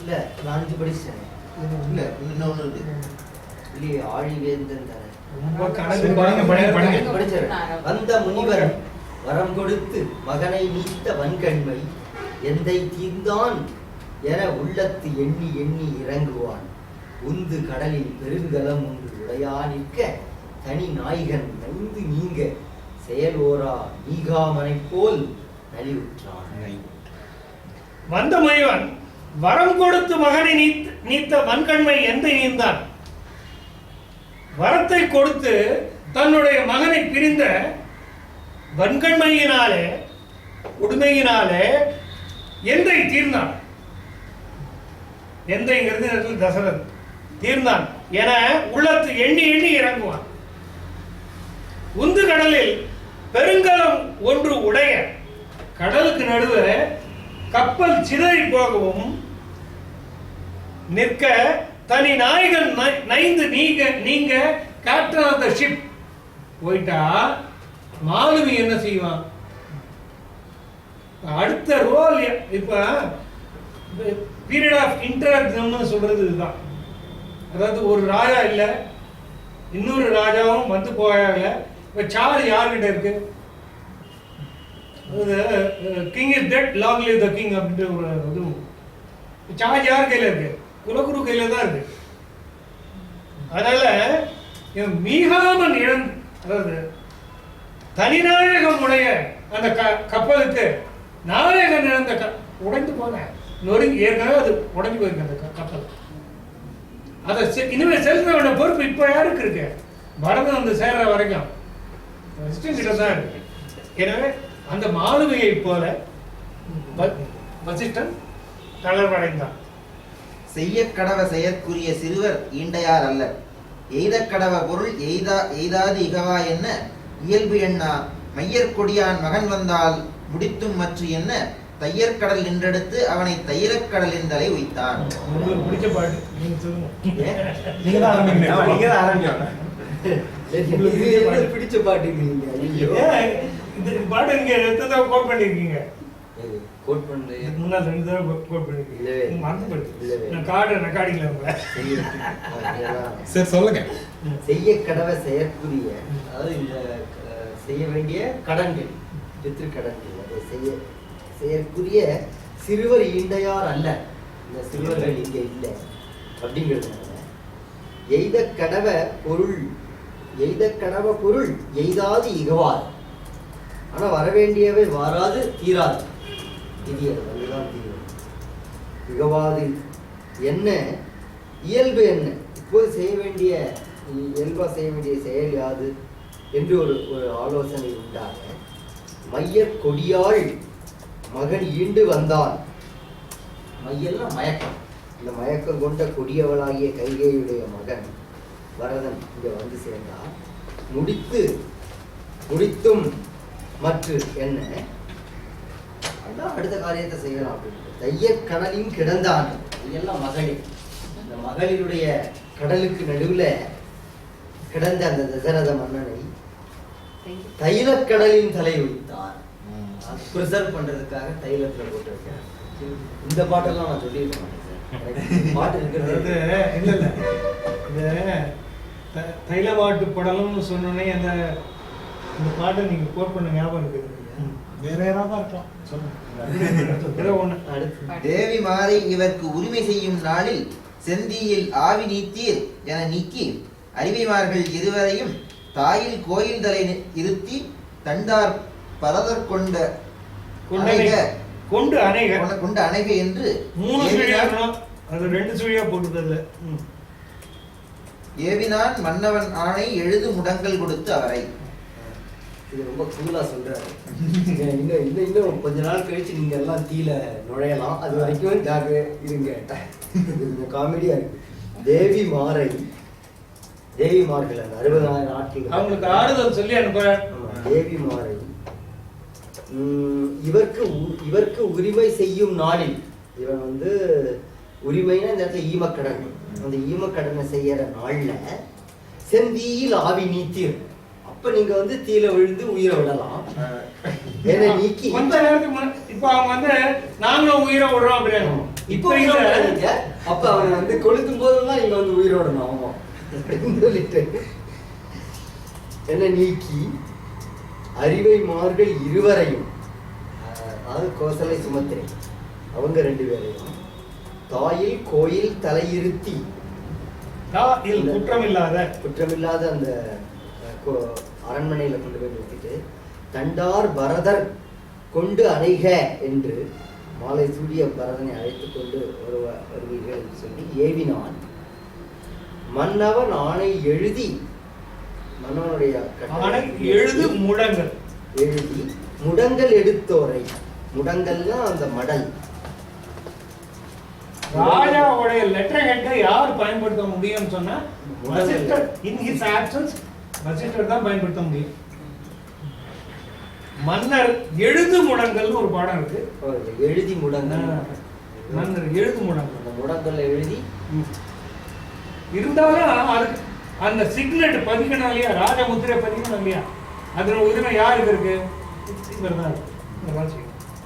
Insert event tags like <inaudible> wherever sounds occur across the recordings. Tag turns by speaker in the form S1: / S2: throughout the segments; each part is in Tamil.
S1: இல்ல நான் அஞ்சு படிச்சிட்டேன்
S2: இல்ல இன்னொன்னு இருக்கு.
S1: இல்லையே ஆழிவேந்தன் தானே. படிச்சேன் வந்த முனிவர் வரம் கொடுத்து மகனை நீத்த வன்கண்மை எந்தை தீர்ந்தான் என உள்ளத்து எண்ணி எண்ணி இறங்குவான். உந்து கடலில் பெருங்கலம் ஒன்று உடையா நிற்க தனி நாயகன் நைந்து நீங்க செயலோரா நீகாமனைப் போல் நலிவுற்றான்.
S3: வந்த முனிவன் வரம் கொடுத்து மகனை நீத்த நீத்த வன்கண்மை எந்த நீந்தான். வரத்தை கொடுத்து தன்னுடைய மகனை பிரிந்த வன்கண்மையினாலே உடுமையினாலே எந்தை தீர்ந்தான்? எந்தைங்கிறது இந்த தசரத் தீர்ந்தான் என உள்ளத்து எண்ணி எண்ணி இறங்குவான். உந்து கடலில் பெருங்கலம் ஒன்று உடைய கடலுக்கு நடுவே கப்பல் சிதறி போகவும் நிற்க தனி நாய்கள் நைந்து நீங்க நீங்க கேப்டன் ஆஃப் த ஷிப் போயிட்டா மாலுமி என்ன செய்வான்? அடுத்த ரோல் இப்ப பீரியட் ஆஃப் இன்டர்னு சொல்றது இதுதான். அதாவது ஒரு ராஜா இல்ல இன்னொரு ராஜாவும் வந்து போகல இப்ப சார் யார்கிட்ட இருக்கு? King is that long live the king அப்படின்ற ஒரு இது. சார்ஜ் யார் கையில இருக்கு? குலகுரு கையில தான் இருக்கு. அதனால மீகாமன் இழந்து அதாவது தனிநாயகம் உடைய அந்த க- கப்பலுக்கு நாயகன் இழந்த க உடைந்து போன நொறுங்கி ஏற்கனவே அது உடைஞ்சு போயிருக்கு அந்த கப்பல். அதை செ- இனிமே செலுத்த வேண்டிய பொறுப்பு இப்போ யாருக்கு இருக்கு? பரதம் வந்து சேர்ற வரைக்கும். வெஸ்டர்ன் கிட்ட தான் இருக்கு. எனவே அந்த மாலுமியை போல வசிஷ்டன் தளர்வடைந்தான்.
S2: செய்ய கடவ செயற்குரிய சிறுவர் ஈண்டையார் அல்ல. எய்த கடவ பொருள் எய்தா எய்தாது இகவா என்ன? இயல்பு எண்ணா மையற் கொடியான் மகன் வந்தால் முடித்தும் மற்று என்ன? தையற்கடல் நின்றெடுத்து அவனை தையலக்கடலின் தலை உய்த்தான்.
S3: உங்களுக்கு பிடிச்ச பாட்டு நீங்க சொல்லுங்க?
S4: நீங்க தான் ஆரம்பிங்க
S1: நீங்க தான் <laughs> பிடிச்ச பாட்டுங்கிறீங்க ஐயோ.
S3: இந்த பாட்டு நீங்க எத்தனை தடவை கோட் பண்ணிருக்கீங்க.
S1: கோட் பண்ணு.
S3: இதுக்கு முன்னாடி ரெண்டு தடவை கோட் பண்ணிருக்கீங்க. மறந்து போயிடுச்சு. நான் கார்டு ரெக்கார்டிங்ல உங்களை.
S1: செய்ய- அதெல்லாம் <laughs>
S4: சரி சொல்லுங்க.
S1: செய்ய கடவை செயற்குரிய அதாவது இந்த செய்ய வேண்டிய கடன்கள் பித்ரு கடன்கள் அதை செய்ய செயற்குரிய சிறுவர் ஈண்டையார் அல்ல. இந்த சிறுவர்கள் இங்க இல்லை. அப்படிங்கிறதுனால எய்த கடவ பொருள் எய்த கடவ பொருள் எய்தாது இகவாது ஆனால் வரவேண்டியவை வாராது தீராது. விதி அதுதான் தீரும். மிகவாது. என்ன? இயல்பு என்ன? இப்போது செய்ய வேண்டிய இயல்பாக செய்ய வேண்டிய செயல் யாது? என்று ஒரு ஒரு ஆலோசனை உண்டாக மையற் கொடியாள் மகன் ஈண்டு வந்தான். மையல்னா மயக்கம். இந்த மயக்கம் கொண்ட கொடியவளாகிய கைகையுடைய மகன் வரதன் இங்கே வந்து சேர்ந்தார். முடித்து முடித்தும் மற்ற என்ன? அடுத்த காரியத்தை செய்யலாம் அப்படின்னு தையற் கடலின் கிடந்தான். இதெல்லாம் மகளிர். இந்த மகளிருடைய கடலுக்கு நடுவுல கிடந்த அந்த தசரத மன்னனை தைலக் கடலின் தலை வைத்தார் ப்ரிசர்வ் பண்றதுக்காக தைலத்துல போட்டு வைக்கிறார் இந்த பாட்டெல்லாம் நான் சொல்லியிருக்க மாட்டேன் பாட்டு இருக்கிறது
S3: இல்ல இல்ல. இந்த த- தைலவாட்டு படலம்னு சொன்னோடனே அந்த இந்த பாட்டை நீங்க கோட் பண்ண ஞாபகம் இருக்குது
S4: வேற யாராவது இருக்கலாம். சொல்லுங்க. <laughs>
S2: தேவி மாறி இவர்க்கு உரிமை செய்யும் நாளில் செந்தியில் ஆவி நீத்தீர் என நீக்கி அறிவிமார்கள் இருவரையும் தாயில் கோயில் தலை இருத்தி தண்டார் பரதர் கொண்ட
S3: கொண்டனை
S2: அணைக.
S3: கொண்டு அணைக.
S2: கொண்ட- அணைக என்று
S3: மூணு அது ரெண்டு சுழியா போட்டுருக்குது ம்.
S2: ஏவினான் மன்னவன் ஆணை எழுது முடங்கல் கொடுத்து அவரை.
S1: இது ரொம்ப கூலா சொல்றாரு. நீங்க இன்னும் இன்னும் இன்னும் கொஞ்ச நாள் கழிச்சு நீங்க எல்லாம் தீல நுழையலாம். அது வரைக்கும் ஜாக இருங்க. இது கொஞ்சம் காமெடியா இருக்கு. தேவி மாறை தேவி மார்கள் அந்த அறுபதாயிரம் நாட்கள்
S3: அவங்களுக்கு ஆறுதல் சொல்லி அனுப்புறேன்.
S1: தேவி மாறை இவருக்கு இவருக்கு உரிமை செய்யும் நாளில் இவன் வந்து உரிமைனா இந்த இடத்துல ஈமக்கடன். அந்த ஈமக்கடனை செய்யற நாள்ல செந்தீயில் ஆவி நீத்தீர் அப்ப நீங்க வந்து தீல விழுந்து உயிரை விடலாம். ஏன்னா நீக்கி
S3: கொஞ்ச நேரத்துக்கு இப்போ அவங்க வந்து நாங்களும் உயிரை விடுறோம் அப்படின்னு
S1: இப்போ. அப்ப அவன் வந்து கொளுத்தும் போதெல்லாம் நீங்க வந்து உயிரோடணும் ஆமா. அப்படின்னு சொல்லிட்டு. என்ன நீக்கி அறிவை மார்கள் இருவரையும் அதாவது கோசலை சுமத்திரை அவங்க ரெண்டு பேரையும் தாயில் கோயில் தலையிருத்தி.
S3: தாயில் குற்றம் இல்லாத
S1: குற்றமில்லாத அந்த அரண்மனையில கொண்டு போய் நிறுத்திட்டு தண்டார் பரதர் கொண்டு அணைக என்று மாலை சூடிய பரதனை அழைத்து கொண்டு வருவ வருவீர்கள் என்று சொல்லி ஏவினான். மன்னவன் ஆணை எழுதி மன்னவனுடைய
S3: எழுது முழங்கள்
S1: எழுதி முடங்கல் எடுத்தோரை. முடங்கல்னா அந்த மடல்.
S3: ராஜாவுடைய லெட்டர் ஹெட்டை யார் பயன்படுத்த முடியும்னு சொன்னா இன் ஹிஸ் ஆப்சன்ஸ் வசிஷ்டர் தான் பயன்படுத்த முடியும். மன்னர் எழுது முழங்கல்னு ஒரு பாடம் இருக்கு.
S1: எழுதி முடங்கல்.
S3: மன்னர் எழுது முழங்கல்
S1: அந்த முடங்கல் எழுதி.
S3: இருந்தாலும் அதுக்கு அந்த சிக்னெட் பதிக்கணும் இல்லையா ராஜமுத்திரை பதிக்கணும் இல்லையா அதுல உரிமை யாருக்கு இருக்கு.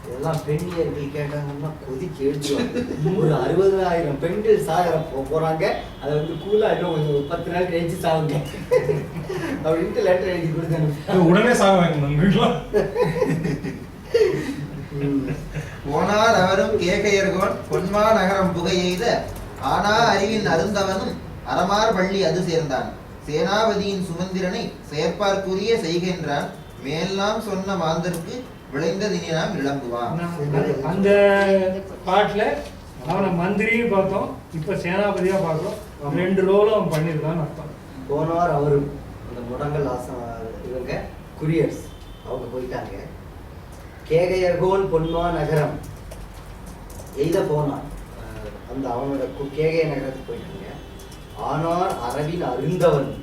S1: இதெல்லாம் பெண்ணியர்கள் கேட்டாங்கன்னா கொதிச்சு எழுதுவாங்க ஒரு அறுபதாயிரம் பெண்கள் சாகர போ- போறாங்க. அதை வந்து கூலா இன்னும் கொஞ்சம் பத்து நாள் கழிச்சு சாவுங்க. அப்படின்ட்டு லெட்டர் எழுதி கொடுத்தாங்க
S4: உடனே சாக வைக்கணும்
S2: போனார் அவரும் கேகையர்கோன் பொன்மா நகரம் புகை எய்த ஆனா அறிவின் அருந்தவனும் அறமார் பள்ளி அது சேர்ந்தான். சேனாபதியின் சுமந்திரனை செயற்பார்க்குரிய செய்கின்றான். மேல்லாம் சொன்ன மாந்தருக்கு விளைந்ததினி நாம் இளங்குவான்
S3: நான் அந்த பாட்டுல அவனை மந்திரியும் பார்த்தோம் இப்ப சேனாபதியா பார்க்கிறோம். ரெண்டு ரோலும் அவன் பண்ணியிருக்கான்னு அர்த்தம்.
S1: போனார் அவரும். முடங்கல் ஆசம் இவங்க குரியர்ஸ் அவங்க போயிட்டாங்க. கேகையர்கோன் பொன்மா நகரம். எய்த போனான்? அந்த அவனோட கு- கேகய நகரத்துக்கு போயிட்டாங்க. ஆனார் அரவின் அருந்தவன்.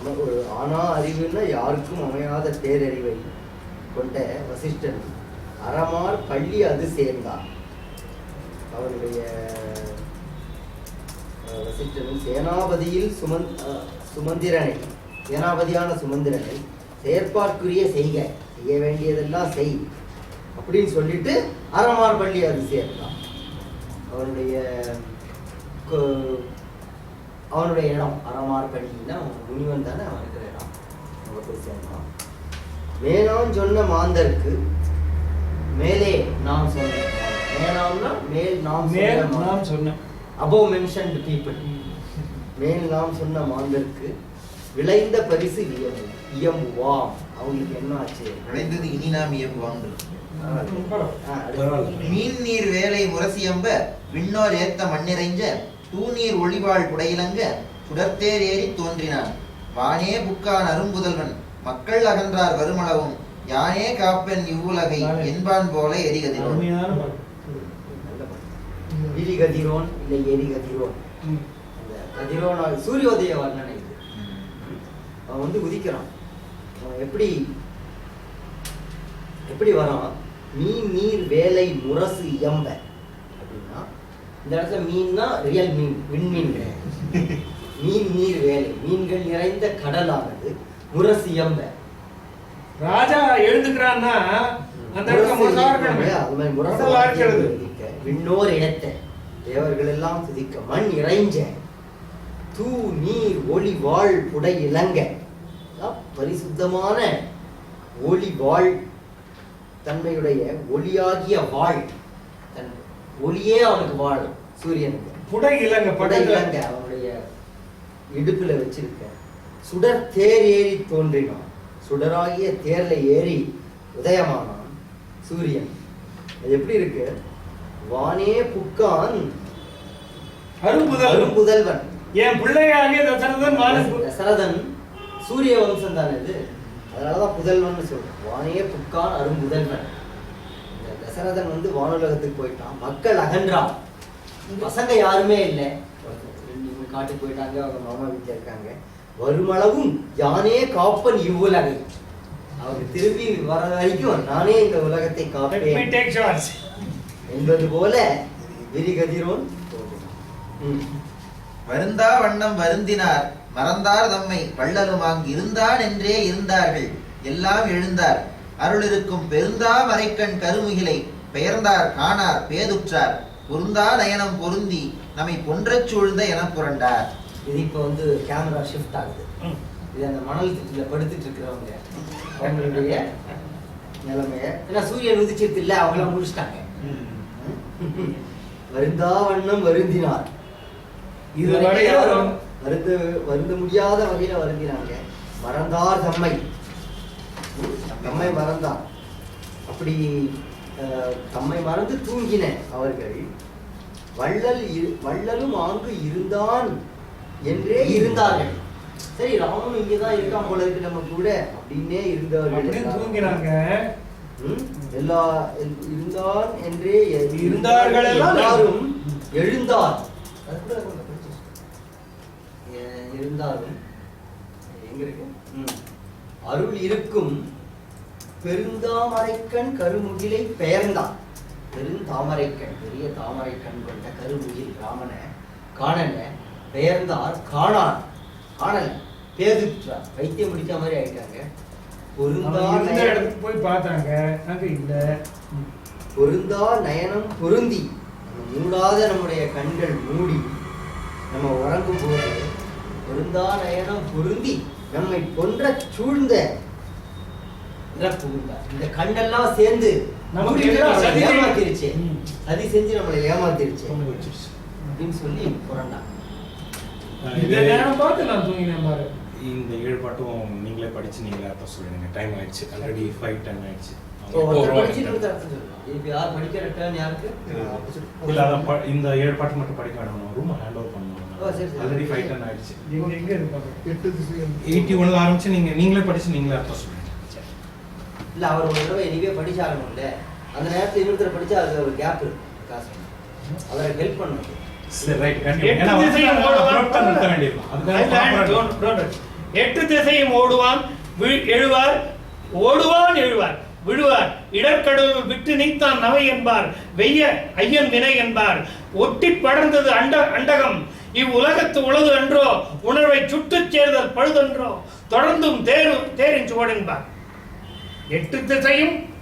S1: அவன் ஒரு ஆனா அறிவுன்னா யாருக்கும் அமையாத பேரறிவை கொண்ட வசிஷ்டன். அறமார் பள்ளி அது சேர்ந்தான். அவருடைய வசிஷ்டனும் சேனாபதியில் சுமந் சுமந்திரனை சேனாபதியான சுமந்திரனை செயற்பார்க்குரிய செய்க செய்ய வேண்டியதெல்லாம் செய் அப்படின்னு சொல்லிட்டு அறமார் பள்ளி அது சேர்ந்தான் அவனுடைய அவனுடைய இடம் அறமார் பள்ளின்னா முனிவன் தானே அவன் இருக்கிற இடம். அங்க போய் சேர்ந்தான் மேனான் சொன்ன மாந்தருக்கு மேலே நாம் சொன்ன மேனாம்னா மேல் நாம்
S3: மேல் நான் சொன்னேன்
S1: அபோவ் மென்ஷன்டு பீப்புள் மேல் நாம் சொன்ன மாந்தருக்கு விளைந்த பரிசு இயம்பு இயம்புவாம். அவங்களுக்கு என்ன ஆச்சு?
S2: விளைந்தது இனி நாம்.
S4: பரவாயில்ல.
S2: மீன் நீர் வேலை முரசியம்ப விண்ணோர் ஏத்த மண்ணிறைஞ்ச தூநீர் ஒளிவாள் புடையிலங்க சுடர்த்தேர் ஏறி தோன்றினான். வானே புக்கான் அரும்புதல்வன் மக்கள் அகன்றார் வருமளவும் யானே காப்பென் இவ்வுலகை என்பான் போல
S1: நல்ல இலி கதிரோன் இல்லை எரி கதிரோன். அந்த கதிரோன் சூரியோதய வர்ணனை இது. அவன் வந்து உதிக்கிறான். அவன் எப்படி எப்படி வரான்? மீன் நீர் வேலை முரசு இயம்ப. அப்படின்னா இந்த இடத்துல மீன்னா ரியல் மீன் விண்மீன். மீன் நீர் வேலை. மீன்கள் நிறைந்த கடலானது முரசு இயம்ப.
S3: ராஜா எழுதுக்கிறான்னா அந்த இடத்துல முரசா இருக்கணும்
S1: விண்ணோர் இடத்த தேவர்கள் எல்லாம் துதிக்க மண் இறைஞ்ச. தூ நீர் ஒளி வாழ் புடை அதான் பரிசுத்தமான ஒளி வாழ் தன்மையுடைய ஒளியாகிய வாழ். தன் ஒளியே அவனுக்கு வாழும் சூரியனுக்கு
S3: புடை இலங்க
S1: புடை இளங்க அவனுடைய இடுப்புல வச்சிருக்க. சுடர் தேர் ஏறி தோன்றினான். சுடராகிய தேர்ல ஏறி உதயமானான் சூரியன். அது எப்படி இருக்கு? வானே புக்கான்.
S3: அரும்புதல்.
S1: அரும்புதல்வன்.
S3: என் பிள்ளையாகிய தசரதன்
S1: தசரதன் சூரிய வம்சம் தானே இது? அதனாலதான் புதல்வன் சொல்றோம். வானே புக்கான் அரும்புதல்வன். இந்த தசரதன் வந்து வானுலகத்துக்கு போயிட்டான். மக்கள் அகன்றான். பசங்க யாருமே இல்லை. காட்டுக்கு போயிட்டாங்க. அவங்க மாமா வீட்டில் இருக்காங்க. வருமளவும் யானே காப்பன் இவ்வுலகை. அவங்க திரும்பி வர வரைக்கும் நானே இந்த உலகத்தை
S3: Let me
S1: காப்பேன். என்பது போல விரிகதிரோன்.
S2: வருந்தா வண்ணம் வருந்தினார் மறந்தார் தம்மை வள்ளலுமாங் இருந்தான் என்றே இருந்தார்கள் எல்லாம் எழுந்தார். அருளிருக்கும் பெருந்தா மறைக்கண் கருமுகிலை பெயர்ந்தார் காணார் பேதுற்றார். பொருந்தா நயனம் பொருந்தி நம்மை பொன்றச் சூழ்ந்த எனப் புரண்டார்.
S1: இது இப்போ வந்து கேமரா ஷிஃப்ட் ஆகுது. இது அந்த மணல் திட்டுல படுத்துட்டு இருக்கிறவங்க. அவங்களுடைய நிலைமைய. ஏன்னா சூரியன் உதிச்சிருது இல்ல அவங்களாம் முடிச்சிட்டாங்க வருந்தா வண்ணம் வருந்தினார். இது
S3: இது வரையும்
S1: யாரும் வருந்த வருந்த முடியாத வகையில வருந்தினாங்க. மறந்தார் தம்மை. தம்மை மறந்தார். அப்படி தம்மை மறந்து தூங்கின அவர்கள் வள்ளல் வள்ளலும் ஆங்கு இருந்தான் என்றே இருந்தார்கள். சரி ராமனும் இங்கதான் இருக்கான் போல இருக்கு நம்ம கூட அப்படின்னே இருந்தவர்கள்.
S3: தூங்கினாங்க?
S1: எல்லா எல்- இருந்தான் என்றே
S3: இருந்தார்கள்
S1: எல்லாரும் எழுந்தார். இருந்தாலும் எங்க இருக்கு. அருள் இருக்கும் பெருந்தாமரைக்கண் கருமுகிலை பெயர்ந்தான் பெருந்தாமரைக்கண் பெரிய தாமரைக்கண் கொண்ட கருமுகில் ராமனை காணல பெயர்ந்தார். காணார் காணல. பேதுற்றார். வைத்தியம் முடிச்ச மாதிரி ஆயிட்டாங்க. பொருந்தா
S3: அவன் இருந்த
S1: நயனம்.
S3: இடத்துக்கு போய் பார்த்தாங்க? அங்க இல்ல.
S1: பொருந்தா நயனம் பொருந்தி. மூடாத நம்முடைய கண்கள் மூடி. நம்ம உறங்கும் போது பொருந்தா நயனம் பொருந்தி. நம்மை கொன்ற சூழ்ந்த இந்த கண்ணெல்லாம் சேர்ந்து ஏமாத்திருச்சு. சதி செஞ்சு நம்மளை ஏமாத்திருச்சு. அப்படின்னு சொல்லி புரண்டான்
S4: இது-
S3: நேரம் பார்த்து நான் தூங்கினேன் பாரு.
S4: இந்த ஏழு பாட்டும் நீங்களே படிச்சு நீங்களே அர்த்தம் சொல்லிடுங்க. டைம் ஆயிடுச்சு. ஆல்ரெடி ஃபைவ் டென் ஆயிடுச்சு. இல்ல அதான் இந்த ஏழு பாட்டு மட்டும் படிக்க வேண்டாம் ரூம் ஹேண்ட் ஓவர்
S1: சரி.
S4: ஆல்ரெடி ஃபைவ் டென் ஆயிடுச்சு.
S3: எங்க எங்க
S4: எயிட்டி ஒன்ல ஆரம்பிச்சு நீங்க நீங்களே படிச்சு நீங்களே அர்த்தம் சொல்லுங்க
S1: இல்ல அவர் ஒரு தடவை எனிவே படிச்சாகணும்ல அந்த நேரத்துல இன்னொருத்தர் படிச்சா அது ஒரு கேப் இருக்கு. காசு. அவரை ஹெல்ப் பண்ணணும்.
S4: சரி ரைட்
S3: எட்டு திசையும் ஓடுவான் எழுவார் ஓடுவான் எழுவார். விழுவார். இடர்கடவுள் விட்டு நீத்தான் நவை என்பார். வெய்ய ஐயன் வினை என்பார். ஒட்டி படர்ந்தது அண்ட அண்டகம். இவ்வுலகத்து உலகு அன்றோ உணர்வை சுட்டுச் சேர்தல் பழுதென்றோ தொடர்ந்தும் தேரு தேரின் சுவடு என்பார். எட்டு திசையும்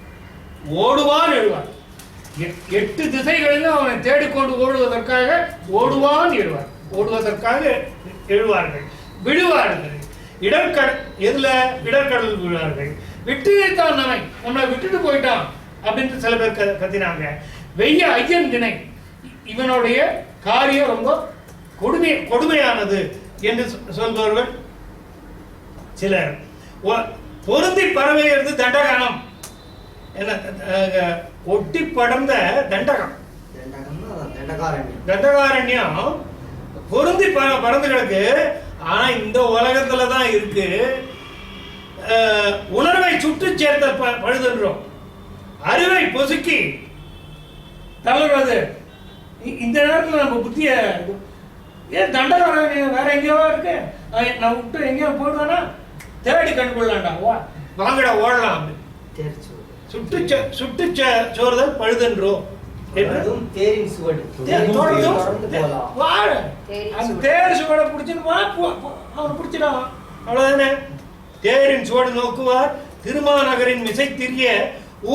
S3: ஓடுவான் எழுவார். எட்டு திசைகளிலும் அவனை தேடிக்கொண்டு ஓடுவதற்காக ஓடுவான் எழுவார். ஓடுவதற்காக எழுவார்கள். விழுவார்கள். இடர்கட எதுல? இடர்கடல் விழுவார்கள் விட்டு தான் நம்மை நம்மளை விட்டுட்டு போயிட்டான். அப்படின்னு சில பேர் க- கத்தினாங்க. வெய்ய ஐயன் திணை. இவனுடைய காரியம் ரொம்ப கொடுமை கொடுமையானது என்று சொல்பவர்கள் சிலர். பொருந்தி பரவையிறது தண்டகானம். என்ன ஒட்டி படர்ந்த தண்டகம்.
S1: தண்டகாரண்யம்.
S3: தண்டகாரண்யம். பொருந்தி பறந்து கிடக்கு. ஆனா இந்த உலகத்துல தான் இருக்கு உணர்வை சுட்டு சேர்த்த பழுதுன்றோம். அறிவை பொசுக்கி தளர்வது. இந்த நேரத்துல நம்ம புத்திய ஏன் தண்டகாரண்யம் வேற எங்கேயோ இருக்கு. நான் விட்டு எங்கேயோ போடுவேனா தேடி கண்டுகொள்ளலாம்டா வா. வாங்கடா ஓடலாம். சுட்டு சுட்டு சோறுதல் பழுதன்றோ என்று
S1: அதுவும் தேரின் சுவடு.
S3: தேர் வாழ. அந்த
S5: சுவடு.
S3: தேர் சுவடை பிடிச்சின்னு வா, அவன் பிடிச்சிடான் அவ்வளவுதானே? தேரின் சுவடு நோக்குவார். திருமாநகரின் மிசை திரிய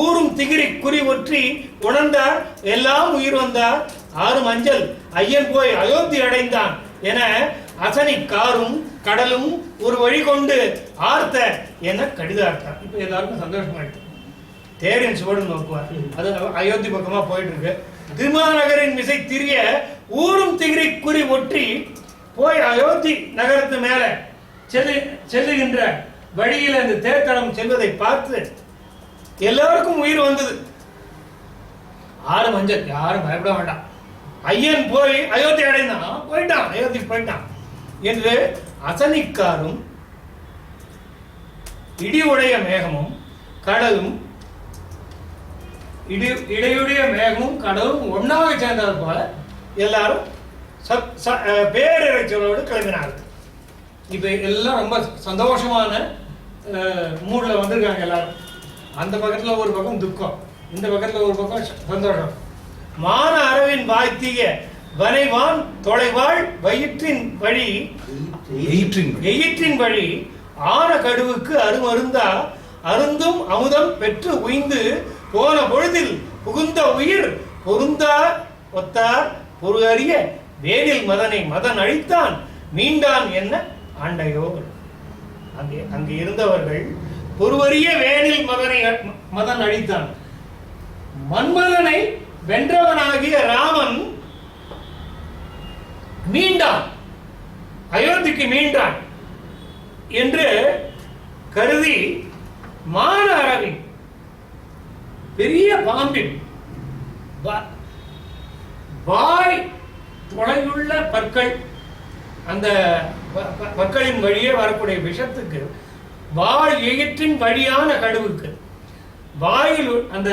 S3: ஊரும் திகிரி குறி ஒற்றி உணர்ந்தார். எல்லாம் உயிர் வந்தார். ஆறு மஞ்சள் ஐயன் போய் அயோத்தி அடைந்தான் என அசனி காரும் கடலும் ஒரு வழி கொண்டு ஆர்த்த என கடிதார்த்தார். இப்ப எல்லாருக்கும் சந்தோஷமாயிடுச்சு. தேரின் சுவடு நோக்குவார். அது அயோத்தி பக்கமா போயிட்டு இருக்கு திருமாநகரின் மிசை திரிய ஊரும் திகிரி குறி ஒற்றி போய் அயோத்தி நகரத்து மேல செல்லு செல்லுகின்ற வழியில் அந்த தேர்தலம் செல்வதை பார்த்து எல்லாருக்கும் உயிர் வந்தது. ஆறு மஞ்சள் யாரும் பயப்பட வேண்டாம். ஐயன் போய் அயோத்தி அடைந்தான். போயிட்டான் அயோத்தி போயிட்டான் என்று அசனிக்காரும் இடி உடைய மேகமும் கடலும் இடி இடையுடைய மேகமும் கடலும் ஒன்றாக சேர்ந்தது போல எல்லாரும் பேரிரைச்சலோடு கிளம்பினார்கள். இப்போ எல்லாம் ரொம்ப சந்தோஷமான மூடில் வந்திருக்காங்க எல்லாரும். அந்த பக்கத்தில் ஒரு பக்கம் துக்கம் இந்த பக்கத்தில் ஒரு பக்கம் சந்தோஷம். மான அரவின் வாய்த்திய வனைவான் தொலைவாள் வயிற்றின் வழி.
S4: எயிற்றின் வழி
S3: ஆன கடுவுக்கு அருமருந்தா அருந்தும் அமுதம் பெற்று உய்ந்து போன பொழுதில் புகுந்த உயிர் பொருந்தா ஒத்தார் பொரு அறிய வேலில் மதனை மதன் அழித்தான். மீண்டான் என்ன? ஆண்டையோ. அங்கே அங்கே இருந்தவர்கள் பொருவறிய வேலில் மதனை மதன் அழித்தான். மன்மதனை வென்றவனாகிய ராமன் மீண்டான். அயோத்திக்கு மீண்டான் என்று கருதி மான அரவின் பெரிய பாம்பின் வாய் தொலைவுள்ள பற்கள் அந்த பற்களின் வழியே வரக்கூடிய விஷத்துக்கு வாய் எயிற்றின் வழியான கடுவுக்கு வாயில் அந்த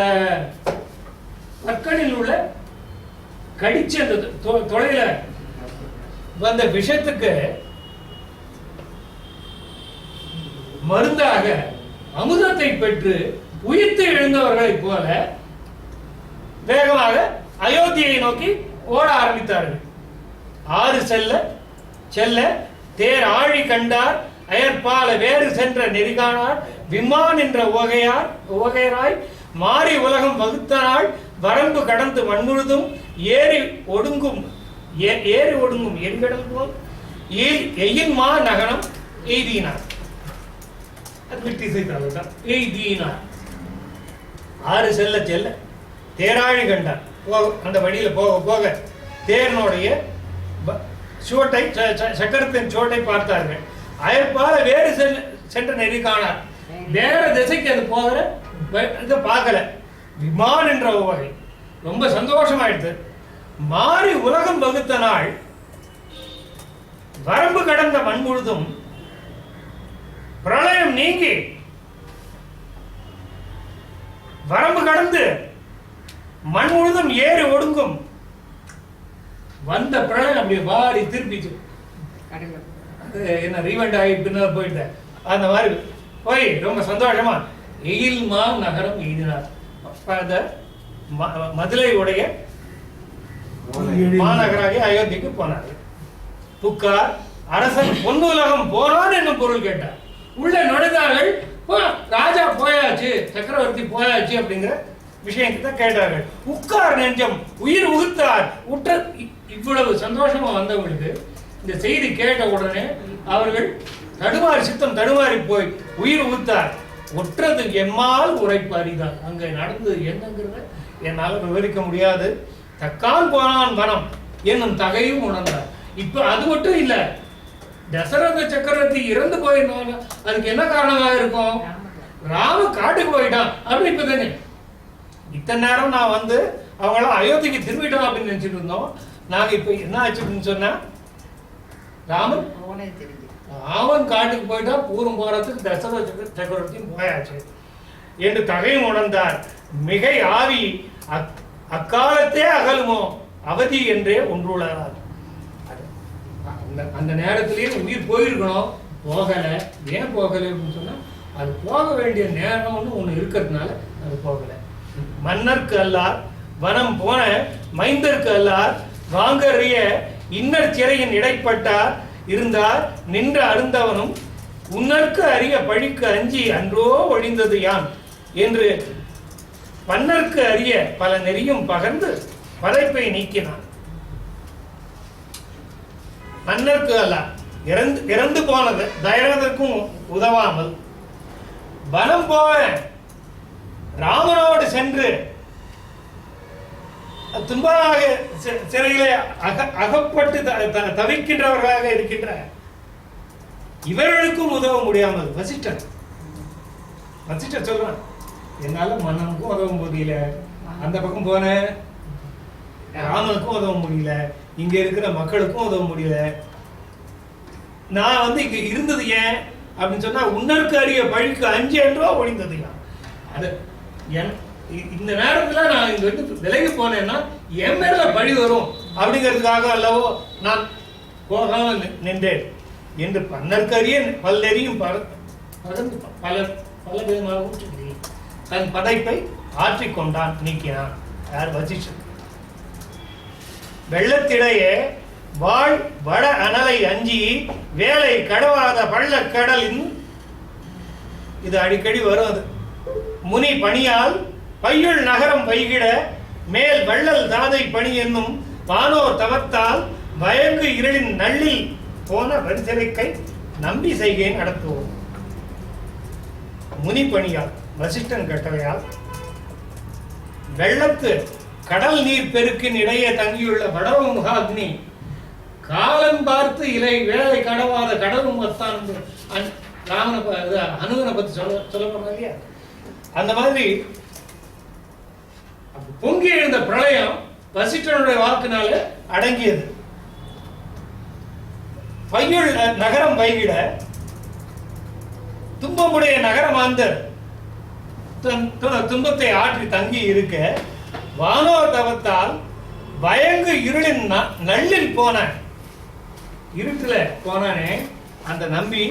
S3: பற்களில் உள்ள கடிச்சு அந்த தொ- தொலைல வந்த விஷத்துக்கு மருந்தாக அமுதத்தை பெற்று உயிர்த்து எழுந்தவர்களைப் போல வேகமாக அயோத்தியை நோக்கி ஓட ஆரம்பித்தார்கள். ஆறு செல்ல செல்ல தேர் ஆழி கண்டார் அயற்பால வேறு சென்ற நெறிகானார் விமான் என்ற உவகையார் உவகையராய் மாறி உலகம் வகுத்தனாள் வரம்பு கடந்து மண்முழுதும் ஏறி ஒடுங்கும் ஏ- ஏறி ஒடுங்கும் எண்கடல் போல் எயின் மா நகனம் எய்தினார். அது விட்டு தான் எய்தினார். ஆறு செல்ல செல்ல தேராழி கண்டார் போக அந்த வழியில போக போக தேரனுடைய சோட்டை சுவட்டை ச- ச- சக்கரத்தின் சுவட்டை பார்த்தார்கள். அயற்பால வேறு செல் சென்ற நெறி காணார். வேற திசைக்கு அது போகிற இதை பார்க்கல. விமான் என்ற வகை. ரொம்ப சந்தோஷமாயிடுது மாறி உலகம் வகுத்த நாள் வரம்பு கடந்த மண் முழுதும் பிரளயம் நீங்கி வரம்பு கடந்து மண் முழுதும் ஏறி ஒடுங்கும். வந்த பிரளயம் அப்படியே வாரி திருப்பிச்சு. அது என்ன ரீவெண்ட் ஆகி பின்னால் போயிட்டேன் அந்த மாதிரி போய் ரொம்ப சந்தோஷமா எயில் மா நகரம் எய்தினார். அந்த மதுரை உடைய மாநகராகிய அயோத்திக்கு போனார். புக்கார் அரசன் பொன்னுலகம் போனான் என்னும் பொருள் கேட்டார். உள்ள நுழைந்தார்கள் ராஜா போயாச்சு சக்கரவர்த்தி போயாச்சு அப்படிங்கிற விஷயத்தை கேட்டார்கள். உட்கார் நெஞ்சம் உயிர் உகுத்தார். உற்ற இவ்வளவு சந்தோஷமா வந்தவங்களுக்கு இந்த செய்தி கேட்ட உடனே அவர்கள் தடுமாறி சித்தம் தடுமாறி போய் உயிர் உகுத்தார். ஒற்றது எம்மால் உரைப்பாரிதான் அங்கே அங்க நடந்தது என்னங்கிறத என்னால் விவரிக்க முடியாது. தக்கால் போனான் மனம் என்னும் தகையும் உணர்ந்தார். இப்ப அது மட்டும் இல்லை தசரத சக்கரவர்த்தி இறந்து போயிருந்தாங்க. அதுக்கு என்ன காரணமாக இருக்கும்? ராம காட்டுக்கு போயிட்டான். அப்படின்னு இப்போதானே இத்தனை நேரம் நான் வந்து அவங்களாம் அயோத்திக்கு திரும்பிட்டோம் அப்படின்னு நினச்சிட்டு இருந்தோம். நாங்கள் இப்போ என்ன ஆச்சு அப்படின்னு சொன்னா ராமன் ராமன் காட்டுக்கு போயிட்டா பூரம் போறதுக்கு தசரத சக்கர- சக்கரவர்த்தியும் போயாச்சு. என்று தகையும் உணர்ந்தார். மிகை ஆவி அக்- அக்காலத்தே அகலுமோ? அவதி என்றே ஒன்றுள்ளார் அந்த அந்த நேரத்திலேயே உயிர் போயிருக்கணும். போகலை. ஏன் போகலை அப்படின்னு சொன்னால் அது போக வேண்டிய நேரம்னு ஒன்று இருக்கிறதுனால அது போகலை. மன்னர்க்கு அல்லார் வனம் போன மைந்தர்க்கு அல்லார் வாங்கறிய இன்னர் சிறையின் இடைப்பட்டார் இருந்தார் நின்ற அருந்தவனும் உன்னர்க்கு அறிய பழிக்கு அஞ்சி அன்றோ ஒழிந்தது யான்? என்று பன்னர்க்கு அறிய பல நெறியும் பகர்ந்து பதைப்பை நீக்கினான். மன்னருக்கு அல்ல. இறந்து இறந்து போனது தயரதற்கும் உதவாமல். வனம் போக ராமனோடு சென்று துன்பமாக சிறையிலே அக அகப்பட்டு த- த- தவிக்கின்றவர்களாக இருக்கின்ற இவர்களுக்கும் உதவ முடியாமல் வசிஷ்டர் வசிஷ்டர் சொல்றான். என்னால மன்னனுக்கும் உதவும் முடியல அந்த பக்கம் போனேன். ராமனுக்கும் உதவ முடியல. இங்க இருக்கிற மக்களுக்கும் உதவ முடியல. நான் வந்து இங்க இருந்தது ஏன்? அப்படின்னு சொன்னா உன்னருக்கு அறிய பழிக்கு அஞ்சு என்றோ ஒழிந்தது அது என் இந்த நேரத்துல நான் இங்க வந்து விலகி போனேன்னா என் மேல பழி வரும். அப்படிங்கிறதுக்காக அல்லவோ நான் போகாமல் நின்றேன். என்று பன்னற்கரிய பல்லறியும் பல பல பல விதமாக தன் படைப்பை ஆற்றிக்கொண்டான் நீக்கினான். யார் வசிஷ்டர் வெள்ளத்திடையே வாழ் வட அனலை அஞ்சி வேலை கடவாத பள்ளக்கடலின் இது அடிக்கடி வரும் அது. முனி பணியால் பையுள் நகரம் பைகிட மேல் வள்ளல் தாதை பணி என்னும் வானோர் தவத்தால் பயங்கு இருளின் நள்ளில் போன வரிசலைக்கை நம்பி செய்கை நடத்துவோம். முனி பணியால் வசிஷ்டன் கட்டளையால் வெள்ளத்து கடல் நீர் பெருக்கின் இடையே தங்கியுள்ள வடவ முகாக்னி காலம் பார்த்து இலை வேலை கடவாத கடலும் வத்தான் ராமனை அனுகனை பத்தி சொல்ல சொல்ல போறோம் இல்லையா? அந்த மாதிரி பொங்கி எழுந்த பிரளயம் வசிட்டனுடைய வாக்குனால அடங்கியது. பையுள் நகரம் வைகிட துன்பமுடைய நகரமாந்தர். தன் து- துன்பத்தை ஆற்றி தங்கி இருக்க வானோர் தவத்தால் பயங்கு இருளின் நள்ளில் போன இருட்டுல போனானே அந்த நம்பி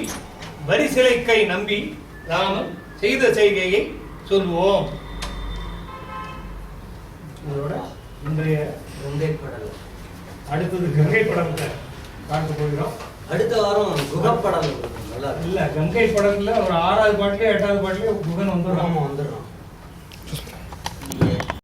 S3: வரிசிலைக்கை நம்பி ராமன் செய்த செய்கையை சொல்வோம். இதோட இன்றைய
S1: கங்கை படல்.
S3: அடுத்தது கங்கை படத்தை பார்க்க போகிறோம்.
S1: அடுத்த வாரம் குகப்படல்.
S3: இல்ல கங்கை படத்துல ஒரு ஆறாவது பாட்டுலயே எட்டாவது பாட்டுலயே குகன் வந்துடுறான்
S1: ஆமா வந்துடுறோம்